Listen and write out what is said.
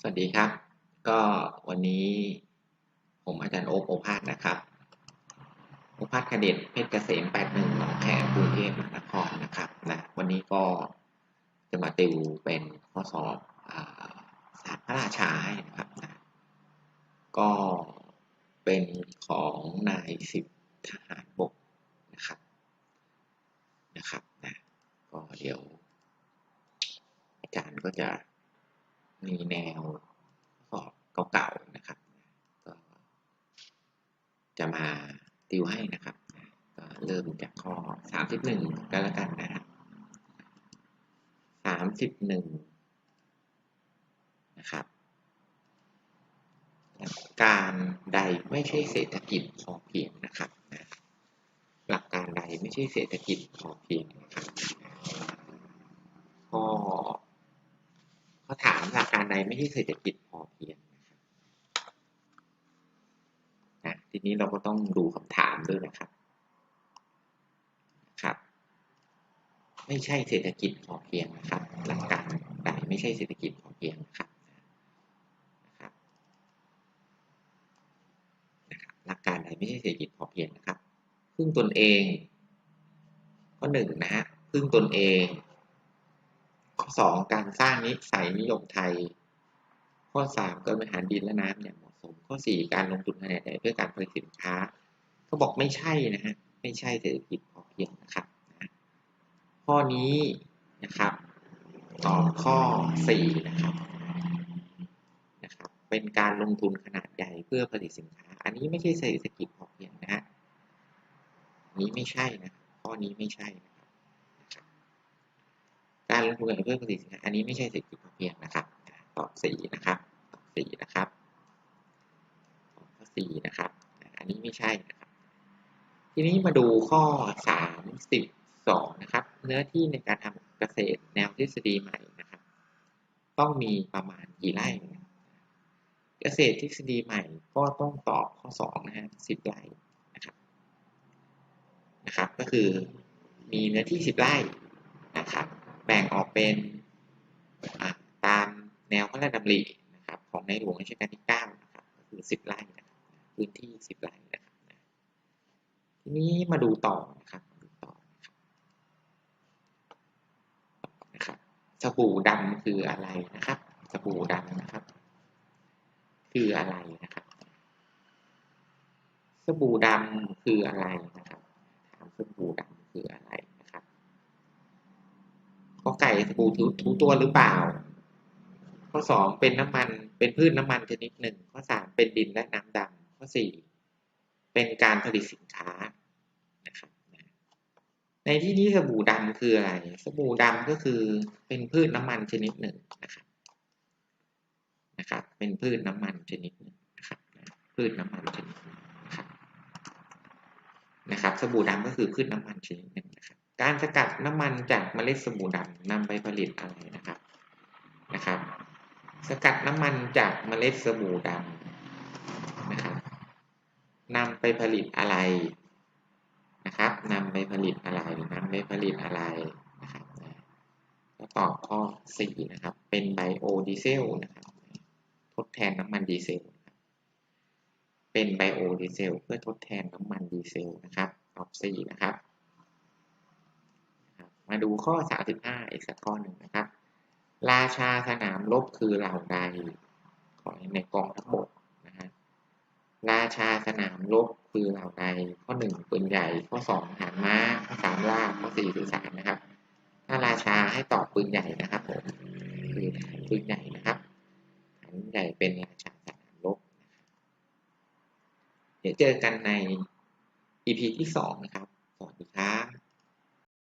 สวัสดีครับ ก็วันนี้ผมอาจารย์โอ๊คโอภาสนะครับโอภาสคเดชเพชรเกษม 81 หนองแคกรุงเทพมหานครนะครับนะวันนี้ก็จะมาติวเป็นข้อสอบอาศาสตร์พระราชาให้นะครับนะก็เป็นของนายสิบทหารบกนะครับนะครับนะก็เดี๋ยว อาจารย์ก็จะ มีแนวสอบเก่าๆนะครับก็จะมาติวให้นะครับก็เริ่มจากข้อ 31ก็แล้วกันนะครับ31นะครับการใดไม่ใช่เศรษฐกิจพอเพียงนะครับ หลักการใดไม่ใช่เศรษฐกิจพอเพียงนะครับก็เขาถามหลักการใด ไม่ใช่เศรษฐกิจพอเพียงนะครับทีนี้เราก็ต้องดูคำถามด้วยนะครับครับ ไม่ใช่เศรษฐกิจพอเพียงนะครับ หลักการใดไม่ใช่เศรษฐกิจพอเพียงนะครับนะครับนะครับหลักการใดไม่ใช่เศรษฐกิจพอเพียงนะครับพึ่งตนเองข้อหนึ่งนะฮะพึ่งตนเองข้อสองการสร้างนิสัยนิยมไทย ข้อสามการบริหารดินและน้ำอย่างเหมาะสม ข้อสี่การลงทุนขนาดใหญ่เพื่อการผลิตสินค้าเขาบอกไม่ใช่นะฮะ ไม่ใช่เศรษฐกิจพอเพียงนะครับนะข้อนี้นะครับ ตอบข้อสี่นะครับนะครับ เป็นการลงทุนขนาดใหญ่เพื่อผลิตสินค้า อันนี้ไม่ใช่เศรษฐกิจพอเพียงนะฮะนี้ไม่ใช่นะ ข้อนี้ไม่ใช่นะครับ การลงทุนเพื่อผลิตสินค้า อันนี้ไม่ใช่เศรษฐกิจพอเพียงนะครับ ตอบสี่นะครับ สี่นะครับข้อสี่นะครับ อันนี้ไม่ใช่นะครับ ทีนี้มาดูข้อสามสิบสองนะครับ เนื้อที่ในการทำเกษตรแนวทฤษฎีใหม่นะครับ ต้องมีประมาณกี่ไร่ เกษตรทฤษฎีใหม่ก็ต้องตอบข้อสองนะฮะสิบไร่นะครับนะครับ ก็คือมีเนื้อที่สิบไร่นะครับ แบ่งออกเป็นตามแนวพระราชดำริ ในหลวงรัชกาลที่9นะครับก็คือ 10 ไร่นะครับพื้นที่ 10 ไร่นะครับทีนี้มาดูต่อนะครับดูต่อนะครับสบู่ดำคืออะไรนะครับสบู่ดำนะครับ คืออะไรนะครับสบู่ดำคืออะไรนะครับถามสบู่ดำคืออะไรนะครับก็ไก่สบู่ทุตัวหรือเปล่า ข้อสองเป็นน้ำมันเป็นพืชน้ำมันชนิดหนึ่ง ข้อสามเป็นดินและน้ำดำข้อสี่เป็นการผลิตสินค้านะครับในที่นี้สบู่ดำคืออะไร สบู่ดำก็คือเป็นพืชน้ำมันชนิดหนึ่งนะครับนะครับ เป็นพืชน้ำมันชนิดหนึ่งนะครับ พืชน้ำมันชนิดหนึ่งนะครับนะครับ สบู่ดำก็คือพืชน้ำมันชนิดหนึ่งนะครับ การสกัดน้ำมันจากเมล็ดสบู่ดำนำไปผลิตอะไรนะครับนะครับ สกัดน้ำมันจากเมล็ดสบู่ดำนะครับนำไปผลิตอะไรนะครับนำไปผลิตอะไรนำไปผลิตอะไรนะครับก็ตอบข้อ 4 นะครับ เป็นไบโอดีเซลนะครับ ทดแทนน้ำมันดีเซล เป็นไบโอดีเซลเพื่อทดแทนน้ำมันดีเซลนะครับ ตอบ 4 นะครับ มาดูข้อ 35 อีกสักข้อหนึ่งนะครับ ราชาสนามรบคือเหล่าใดขอในกองทัพบกนะฮะราชาสนามรบคือเหล่าใดข้อหนึ่งปืนใหญ่ข้อสองหางม้าข้อสามล่าข้อสี่สื่อสารนะครับ ถ้าราชาให้ตอบปืนใหญ่นะครับผมคือฐานปืนใหญ่นะครับฐานใหญ่เป็นราชาสนามรบเดี๋ยวเจอกันใน EP ที่สองนะครับสวัสดีครับ